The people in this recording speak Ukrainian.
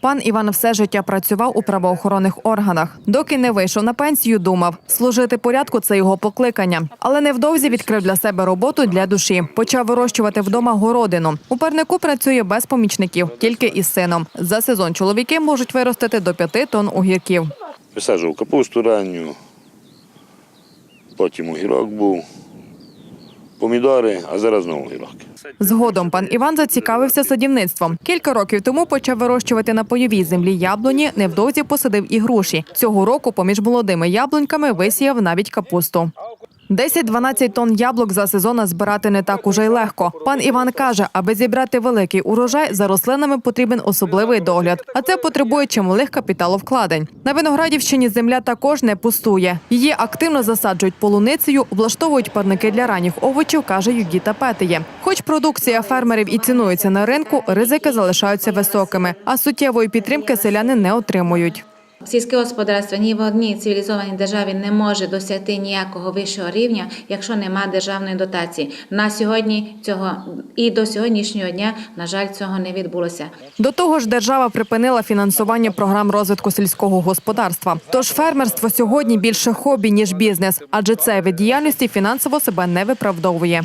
Пан Іван все життя працював у правоохоронних органах. Доки не вийшов на пенсію, думав, служити порядку це його покликання. Але невдовзі відкрив для себе роботу для душі. Почав вирощувати вдома городину. У парнику працює без помічників, тільки із сином. За сезон чоловіки можуть виростити до п'яти тонн огірків. Висаджував капусту ранню, потім огірок був, помідори, а зараз знову огірок. Згодом пан Іван зацікавився садівництвом. Кілька років тому почав вирощувати на пойовій землі яблуні, невдовзі посадив і груші. Цього року поміж молодими яблуньками висіяв навіть капусту. 10-12 тонн яблук за сезон збирати не так уже й легко. Пан Іван каже, аби зібрати великий урожай, за рослинами потрібен особливий догляд, а це потребує чималих капіталовкладень. На Виноградівщині земля також не пустує. Її активно засаджують полуницею, облаштовують парники для ранніх овочів, каже Юдіта Петиє. Хоч продукція фермерів і цінується на ринку, ризики залишаються високими, а суттєвої підтримки селяни не отримують. Сільське господарство ні в одній цивілізованій державі не може досягти ніякого вищого рівня, якщо нема державної дотації. На сьогодні цього і до сьогоднішнього дня, на жаль, цього не відбулося. До того ж, держава припинила фінансування програм розвитку сільського господарства. Тож фермерство сьогодні більше хобі ніж бізнес, адже цей вид діяльності фінансово себе не виправдовує.